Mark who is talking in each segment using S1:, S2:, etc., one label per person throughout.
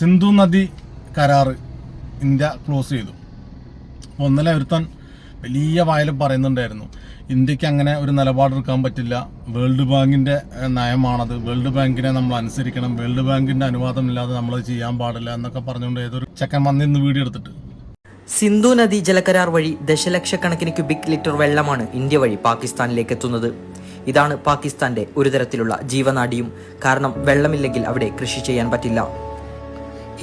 S1: സിന്ധു നദി കരാറ് India close ചെയ്തു. അപ്പോൾ ഒന്നലെ ഒരുത്തൻ വലിയ വായൽ പറയുന്നുണ്ടായിരുന്നു ഇന്ത്യയ്ക്ക് അങ്ങനെ ഒരു നിലപാടെടുക്കാൻ പറ്റില്ല വേൾഡ് ബാങ്കിന്റെ നയമാണത് വേൾഡ് ബാങ്കിനെ നമ്മൾ അനുസരിക്കണം വേൾഡ് ബാങ്കിന്റെ അനുവാദം ഇല്ലാതെ നമ്മൾ ചെയ്യാൻ പാടില്ല എന്നൊക്കെ പറഞ്ഞുകൊണ്ട് ഏതൊരു ചെക്കൻ വന്നിന്ന് വീഡിയോ എടുത്തിട്ട്.
S2: സിന്ധു നദി ജലകരാർ വഴി ദശലക്ഷക്കണക്കിന് ക്യൂബിക് ലിറ്റർ വെള്ളമാണ് ഇന്ത്യ വഴി പാകിസ്ഥാനിലേക്ക് എത്തുന്നത്. ഇതാണ് പാകിസ്ഥാന്റെ ഒരു തരത്തിലുള്ള ജീവനാടിയും കാരണം വെള്ളമില്ലെങ്കിൽ അവിടെ കൃഷി ചെയ്യാൻ പറ്റില്ല.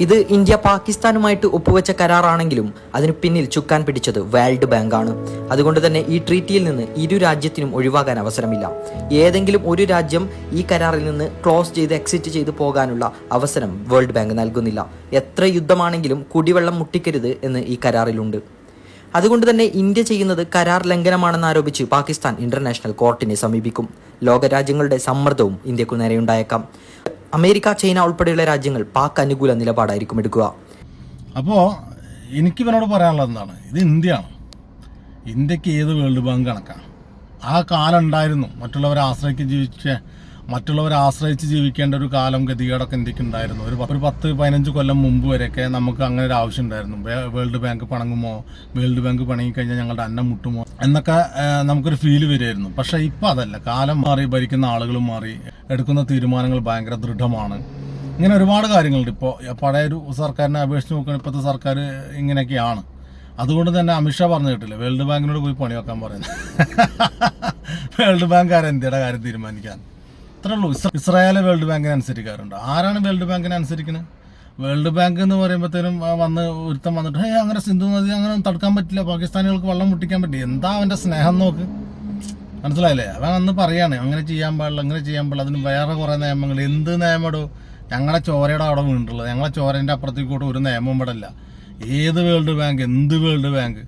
S2: ഇത് ഇന്ത്യ പാകിസ്ഥാനുമായിട്ട് ഒപ്പുവെച്ച കരാറാണെങ്കിലും അതിന് പിന്നിൽ ചുക്കാൻ പിടിച്ചത് വേൾഡ് ബാങ്കാണ്. അതുകൊണ്ട് തന്നെ ഈ ട്രീറ്റിയിൽ നിന്ന് ഇരു രാജ്യത്തിനും ഒഴിവാകാൻ അവസരമില്ല. ഏതെങ്കിലും ഒരു രാജ്യം ഈ കരാറിൽ നിന്ന് ക്ലോസ് ചെയ്ത് എക്സിറ്റ് ചെയ്ത് പോകാനുള്ള അവസരം വേൾഡ് ബാങ്ക് നൽകുന്നില്ല. എത്ര യുദ്ധമാണെങ്കിലും കുടിവെള്ളം മുട്ടിക്കരുത് എന്ന് ഈ കരാറിലുണ്ട്. അതുകൊണ്ട് തന്നെ ഇന്ത്യ ചെയ്യുന്നത് കരാർ ലംഘനമാണെന്ന് ആരോപിച്ച് പാകിസ്ഥാൻ ഇന്റർനാഷണൽ കോർട്ടിനെ സമീപിക്കും. ലോകരാജ്യങ്ങളുടെ സമ്മർദ്ദവും ഇന്ത്യക്കു നേരെയുണ്ടായേക്കാം. അമേരിക്ക ചൈന ഉൾപ്പെടെയുള്ള രാജ്യങ്ങൾ പാക് അനുകൂല നിലപാടായിരിക്കും എടുക്കുക.
S1: അപ്പോ എനിക്ക് ഇവനോട് പറയാനുള്ളത് എന്താണ്? ഇത് ഇന്ത്യയാണ്. ഇന്ത്യയ്ക്ക് ഏത് വേൾഡ് ബാങ്ക് കണക്കാണ് ആ കാലം ഉണ്ടായിരുന്നു. മറ്റുള്ളവരെ ആശ്രയിച്ച് ജീവിച്ച മറ്റുള്ളവരെ ആശ്രയിച്ച് ജീവിക്കേണ്ട ഒരു കാലം ഗതികേടൊക്കെ ഇന്ത്യയ്ക്ക് ഉണ്ടായിരുന്നു. ഒരു ഒരു പത്ത് പതിനഞ്ച് കൊല്ലം മുമ്പ് വരെയൊക്കെ നമുക്ക് അങ്ങനെ ഒരു ആവശ്യം ഉണ്ടായിരുന്നു. വേൾഡ് ബാങ്ക് പണങ്ങുമോ? വേൾഡ് ബാങ്ക് പണങ്ങി കഴിഞ്ഞാൽ ഞങ്ങളുടെ അന്നം മുട്ടുമോ? എന്നൊക്കെ നമുക്കൊരു ഫീൽ വരുമായിരുന്നു പക്ഷേ ഇപ്പം അതല്ല. കാലം മാറി ഭരിക്കുന്ന ആളുകളും മാറി എടുക്കുന്ന തീരുമാനങ്ങൾ ഭയങ്കര ദൃഢമാണ്. ഇങ്ങനെ ഒരുപാട് കാര്യങ്ങളുണ്ട്. ഇപ്പോൾ പഴയ ഒരു സർക്കാരിനെ അപേക്ഷിച്ച് നോക്കുകയാണെങ്കിൽ ഇപ്പോഴത്തെ സർക്കാർ ഇങ്ങനെയൊക്കെയാണ്. അതുകൊണ്ട് തന്നെ അമിത്ഷാ പറഞ്ഞു കേട്ടില്ല വേൾഡ് ബാങ്കിനോട് പോയി പണി വെക്കാൻ പറയുന്നത്. വേൾഡ് ബാങ്ക് ആരാ ഇന്ത്യയുടെ കാര്യം തീരുമാനിക്കാൻ. ഇത്രേ ഉള്ളൂ. ഇസ്രായേൽ വേൾഡ് ബാങ്കിനെ അനുസരിക്കാറുണ്ട്. ആരാണ് വേൾഡ് ബാങ്കിനെ അനുസരിക്കുന്നത് വേൾഡ് ബാങ്ക് എന്ന് പറയുമ്പോഴത്തേനും വന്ന് ഒരുത്തം വന്നിട്ട് ഹേ അങ്ങനെ സിന്ധു നദി അങ്ങനെ തടുക്കാൻ പറ്റില്ല. പാകിസ്ഥാനികൾക്ക് വെള്ളം മുട്ടിക്കാൻ പറ്റില്ല. എന്താ അവന്റെ സ്നേഹം നോക്ക്? മനസ്സിലായില്ലേ? അവൻ അന്ന് പറയാണ് അങ്ങനെ ചെയ്യാൻ പാടില്ല അങ്ങനെ ചെയ്യാൻ പാടില്ല. അതിന് വേറെ കുറേ നിയമങ്ങൾ. എന്ത് നിയമടോ? ഞങ്ങളെ ചോരയുടെ അവിടെ വീണിട്ടുള്ളത്. ഞങ്ങളെ ചോരേന്റെ അപ്പുറത്തേക്കൂട്ട് ഒരു നിയമം ഇവിടെ ഏത് വേൾഡ് ബാങ്ക് എന്ത് വേൾഡ് ബാങ്ക്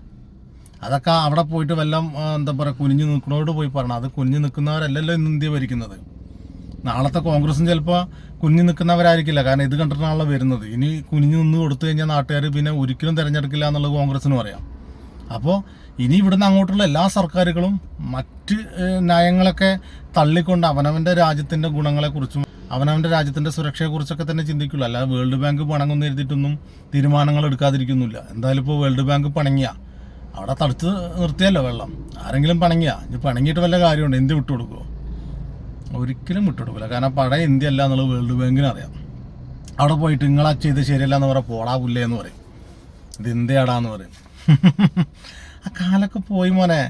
S1: അതൊക്കെ അവിടെ പോയിട്ട് വല്ലതും എന്താ പറയുക കുനിഞ്ഞു നിൽക്കുന്നവരോട് പോയി പറഞ്ഞു അത് കുനിഞ്ഞു നിൽക്കുന്നവരല്ലല്ലോ ഇന്ന് ഇന്ത്യ ഭരിക്കുന്നത്. നാളത്തെ കോൺഗ്രസും ചിലപ്പോൾ കുഞ്ഞു നിൽക്കുന്നവരായിരിക്കില്ല. കാരണം ഇത് കണ്ടിട്ടാണല്ലോ വരുന്നത്. ഇനി കുഞ്ഞു നിന്ന് കൊടുത്തു കഴിഞ്ഞാൽ നാട്ടുകാർ പിന്നെ ഒരിക്കലും തിരഞ്ഞെടുക്കില്ല എന്നുള്ളത് കോൺഗ്രസിന് പറയാം അപ്പോൾ ഇനി ഇവിടുന്ന് അങ്ങോട്ടുള്ള എല്ലാ സർക്കാരുകളും മറ്റ് നയങ്ങളൊക്കെ തള്ളിക്കൊണ്ട് അവനവന്റെ രാജ്യത്തിന്റെ ഗുണങ്ങളെക്കുറിച്ചും അവനവന്റെ രാജ്യത്തിന്റെ സുരക്ഷയെക്കുറിച്ചൊക്കെ തന്നെ ചിന്തിക്കുള്ളൂ. അല്ലാതെ വേൾഡ് ബാങ്ക് പണങ്ങുന്ന എഴുതിയിട്ടൊന്നും തീരുമാനങ്ങൾ എടുക്കാതിരിക്കുന്നില്ല. എന്തായാലും ഇപ്പോൾ വേൾഡ് ബാങ്ക് പണങ്ങിയ. അവിടെ തടുത്ത് നിർത്തിയല്ലോ വെള്ളം. ആരെങ്കിലും പണങ്ങിയ. ഇനി പണങ്ങിയിട്ട് വല്ല കാര്യമുണ്ട്? വിട്ടു വിട്ടുകൊടുക്കുമോ ഒരിക്കലും വിട്ടുകൊടുക്കില്ല കാരണം പഴയ ഇന്ത്യ അല്ല എന്നുള്ളത് വേൾഡ് ബാങ്കിന് അറിയാം. അവിടെ പോയിട്ട് നിങ്ങളാ ചെയ്ത് ശരിയല്ല എന്ന് പറയാം പോടാ പുല്ലേ എന്ന് പറയും. ഇത് ഇന്ത്യയാടാന്ന് പറയും. ആ കാലൊക്കെ പോയി മോനെ.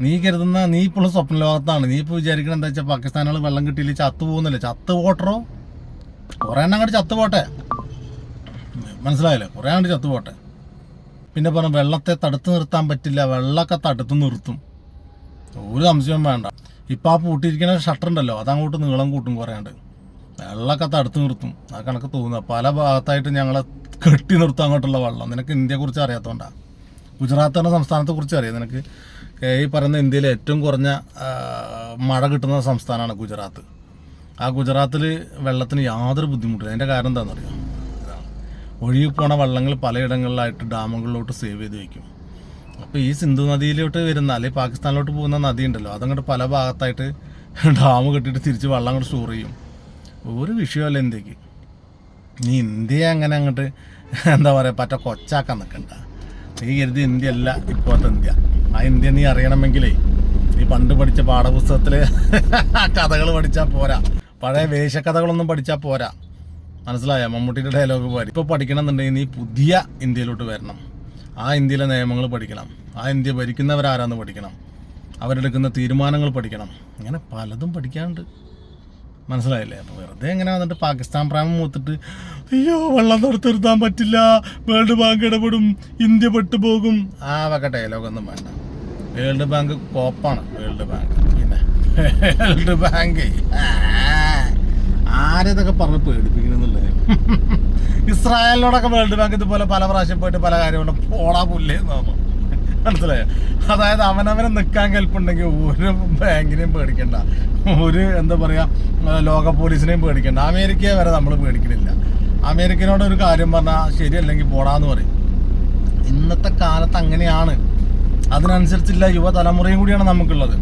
S1: നീ കരുതുന്ന നീ ഇപ്പോഴും സ്വപ്ന ലോകത്താണ് നീ ഇപ്പോൾ വിചാരിക്കണ എന്താ വെച്ചാൽ പാകിസ്ഥാനുകൾ വെള്ളം കിട്ടിയില്ല ചത്ത് പോകുന്നില്ല? ചത്ത് പോട്ടറോ? കുറേ എണ്ണം അങ്ങോട്ട് ചത്ത് പോട്ടെ. മനസ്സിലായില്ലേ? കുറേ അങ്ങോട്ട് ചത്ത് പോട്ടെ. പിന്നെ പറഞ്ഞു വെള്ളത്തെ തടുത്ത് നിർത്താൻ പറ്റില്ല. വെള്ളമൊക്കെ തടുത്ത് നിർത്തും. ഒരു സംശയവും വേണ്ട. ഇപ്പം ആ പൂട്ടിയിരിക്കുന്ന ഷട്ടർ ഉണ്ടല്ലോ അതങ്ങോട്ട് നീളം കൂട്ടും കുറയാണ്ട്. വെള്ളമൊക്കെ തടുത്ത് നിർത്തും. ആ കണക്ക് തോന്നുക പല ഭാഗത്തായിട്ട് ഞങ്ങളെ കെട്ടി നിർത്തും അങ്ങോട്ടുള്ള വെള്ളം. നിനക്ക് ഇന്ത്യയെക്കുറിച്ച് അറിയാത്തതുകൊണ്ടാണ് ഗുജറാത്ത് എന്ന സംസ്ഥാനത്തെ കുറിച്ച് അറിയാം. നിനക്ക് ഈ പറയുന്ന ഇന്ത്യയിലെ ഏറ്റവും കുറഞ്ഞ മഴ കിട്ടുന്ന സംസ്ഥാനമാണ് ഗുജറാത്ത്. ആ ഗുജറാത്തിൽ വെള്ളത്തിന് യാതൊരു ബുദ്ധിമുട്ടില്ല അതിന്റെ കാരണം എന്താണെന്നറിയാം? ഒഴുകി പോണ വെള്ളങ്ങൾ പലയിടങ്ങളിലായിട്ട് ഡാമുകളിലോട്ട് സേവ് ചെയ്ത് വയ്ക്കും അപ്പോൾ ഈ സിന്ധു നദിയിലോട്ട് വരുന്ന അല്ലെങ്കിൽ പാകിസ്ഥാനിലോട്ട് പോകുന്ന നദി ഉണ്ടല്ലോ അതങ്ങോട്ട് പല ഭാഗത്തായിട്ട് ഡാം കെട്ടിട്ട് തിരിച്ച് വെള്ളം അങ്ങോട്ട് സ്റ്റോർ ചെയ്യും. ഒരു വിഷയമല്ല ഇന്ത്യയ്ക്ക്. നീ ഇന്ത്യയെ അങ്ങനെ അങ്ങോട്ട് എന്താ പറയുക പറ്റ കൊച്ചാക്കാൻ നിൽക്കണ്ട നീ കരുതി ഇന്ത്യ അല്ല ഇപ്പോഴത്തെ ഇന്ത്യ. ആ ഇന്ത്യ നീ അറിയണമെങ്കിലേ നീ പണ്ട് പഠിച്ച പാഠപുസ്തകത്തിൽ കഥകൾ പഠിച്ചാൽ പോരാ. പഴയ വേഷക്കഥകളൊന്നും പഠിച്ചാൽ പോരാ. മനസ്സിലായ? മമ്മൂട്ടിയുടെ ഡയലോഗ് പോലെ. ഇപ്പോൾ പഠിക്കണമെന്നുണ്ടെങ്കിൽ നീ പുതിയ ഇന്ത്യയിലോട്ട് വരണം. ആ ഇന്ത്യയിലെ നിയമങ്ങൾ പഠിക്കണം. ആ ഇന്ത്യ ഭരിക്കുന്നവരാരാന്ന് പഠിക്കണം. അവരെടുക്കുന്ന തീരുമാനങ്ങൾ പഠിക്കണം. അങ്ങനെ പലതും പഠിക്കാനുണ്ട്. മനസ്സിലായില്ലേ? അപ്പോൾ വെറുതെ എങ്ങനെ വന്നിട്ട് പാകിസ്ഥാൻ പ്രേമം മൂത്തിട്ട് അയ്യോ വെള്ളം തുറത്തിരുത്താൻ പറ്റില്ല. വേൾഡ് ബാങ്ക് ഇടപെടും. ഇന്ത്യ പെട്ടുപോകും. ആ വക ഡയലോഗൊന്നും വേണ്ട. വേൾഡ് ബാങ്ക് കോപ്പാണ് വേൾഡ് ബാങ്ക്. പിന്നെ വേൾഡ് ബാങ്ക്. ആരതൊക്കെ പറഞ്ഞ് പേടിപ്പിക്കണമെന്നുള്ളത് ഇസ്രായേലിനോടൊക്കെ വേൾഡ് ബാങ്ക് ഇതുപോലെ പല പ്രാവശ്യം പോയിട്ട് പല കാര്യങ്ങളും പോടാ പുല്ലേ എന്ന് പറഞ്ഞു മനസ്സിലായോ? അതായത് അവനവനെ നിൽക്കാൻ കെൽപ്പുണ്ടെങ്കിൽ ഒരു ബാങ്കിനെയും പേടിക്കണ്ട. ഒരു എന്താ പറയുക ലോക പോലീസിനെയും പേടിക്കണ്ട. അമേരിക്കയെ വരെ നമ്മൾ പേടിക്കണില്ല. അമേരിക്കനോട് ഒരു കാര്യം പറഞ്ഞാൽ ശരിയല്ലെങ്കിൽ പോടാന്ന് പറയും. ഇന്നത്തെ കാലത്ത് അങ്ങനെയാണ്. അതിനനുസരിച്ചില്ല യുവതലമുറയും കൂടിയാണ് നമുക്കുള്ളത്.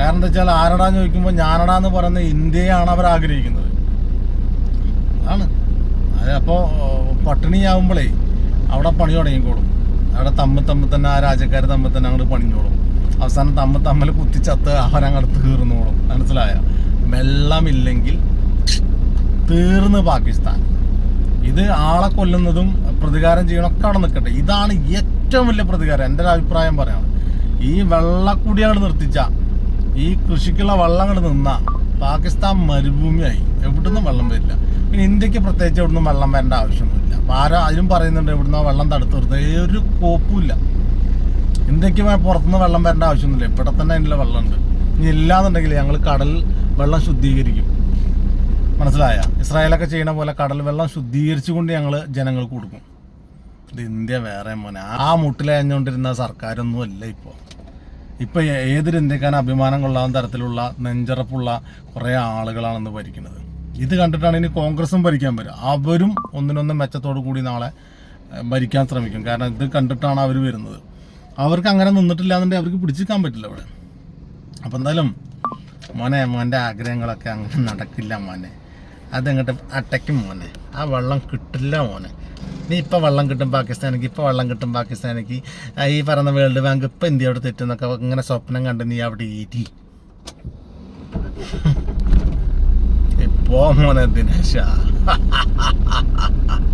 S1: കാരണം എന്താ വെച്ചാൽ ആരടാന്ന് ചോദിക്കുമ്പോൾ ഞാനടാന്ന് പറയുന്ന ഇന്ത്യയാണ് അവർ ആഗ്രഹിക്കുന്നത്. അതാണ് അപ്പോൾ പട്ടിണിയാവുമ്പോഴേ അവിടെ പണി തുടങ്ങിക്കോളും. അവിടെ തമ്മിൽ തമ്മിൽ തന്നെ ആ രാജ്യക്കാർ തമ്മിൽ തന്നെ അങ്ങോട്ട് പണിഞ്ഞോളും. അവസാനം തമ്മിൽ തമ്മിൽ കുത്തിച്ചത്ത് അവരങ്ങോട്ട് തീർന്നോളും. മനസ്സിലായ? വെള്ളമില്ലെങ്കിൽ തീർന്ന് പാകിസ്ഥാൻ. ഇത് ആളെ കൊല്ലുന്നതും പ്രതികാരം ചെയ്യണമൊക്കെ അവിടെ നിൽക്കട്ടെ ഇതാണ് ഏറ്റവും വലിയ പ്രതികാരം. എന്റെ ഒരു അഭിപ്രായം പറയാണ്. ഈ വെള്ളക്കൂടി നിർത്തിച്ച ഈ കൃഷിക്കുള്ള വെള്ളം അങ്ങോട്ട് നിന്ന പാകിസ്ഥാൻ മരുഭൂമിയായി. എവിടുന്നും വെള്ളം വരില്ല. പിന്നെ ഇന്ത്യയ്ക്ക് പ്രത്യേകിച്ച് എവിടുന്നും വെള്ളം വരേണ്ട ആവശ്യമൊന്നുമില്ല. അപ്പം ആരോ അതിലും പറയുന്നുണ്ട് ഇവിടുന്ന് വെള്ളം തടുത്ത് നിർത്തുക ഒരു കോപ്പുമില്ല. ഇന്ത്യയ്ക്ക് പുറത്തുനിന്ന് വെള്ളം വരേണ്ട ആവശ്യമൊന്നുമില്ല. ഇവിടെ തന്നെ അതിനുള്ള വെള്ളമുണ്ട്. ഇനി ഇല്ലാന്നുണ്ടെങ്കിൽ ഞങ്ങൾ കടൽ വെള്ളം ശുദ്ധീകരിക്കും. മനസ്സിലായ? ഇസ്രായേലൊക്കെ ചെയ്യണ പോലെ കടൽ വെള്ളം ശുദ്ധീകരിച്ചുകൊണ്ട് ഞങ്ങൾ ജനങ്ങൾക്ക് കൊടുക്കും. ഇത് ഇന്ത്യ വേറെ മോനെ. ആ മുട്ടിലയഞ്ഞുകൊണ്ടിരുന്ന സർക്കാരൊന്നും അല്ല ഇപ്പോൾ ഇപ്പോൾ ഏതൊരു ഇന്ത്യക്കാരൻ അഭിമാനം കൊള്ളാവുന്ന തരത്തിലുള്ള നെഞ്ചറപ്പുള്ള കുറേ ആളുകളാണെന്ന് ഭരിക്കുന്നത്. ഇത് കണ്ടിട്ടാണ് ഇനി കോൺഗ്രസും ഭരിക്കാൻ വരും അവരും ഒന്നിനൊന്നും മെച്ചത്തോടു കൂടി നാളെ ഭരിക്കാൻ ശ്രമിക്കും. കാരണം ഇത് കണ്ടിട്ടാണ് അവർ വരുന്നത്. അവർക്ക് അങ്ങനെ നിന്നിട്ടില്ല എന്നുണ്ടെങ്കിൽ അവർക്ക് പിടിച്ചിരിക്കാൻ പറ്റില്ല അവിടെ. അപ്പം എന്തായാലും മോനെ മോന്റെ ആഗ്രഹങ്ങളൊക്കെ അങ്ങനെ നടക്കില്ല മോനെ. അതങ്ങോട്ട് അട്ടയ്ക്കും മോനെ. ആ വെള്ളം കിട്ടില്ല മോനെ. നീ ഇപ്പം വെള്ളം കിട്ടും പാകിസ്ഥാനിക്ക് ഇപ്പം വെള്ളം കിട്ടും പാകിസ്ഥാനിക്ക്. ഈ പറഞ്ഞ വേൾഡ് ബാങ്ക് ഇപ്പം ഇന്ത്യയോട് തെറ്റുന്നൊക്കെ ഇങ്ങനെ സ്വപ്നം കണ്ട് നീ അവിടെ ഈറ്റി ഇപ്പോ മോനെ ദിനേശ?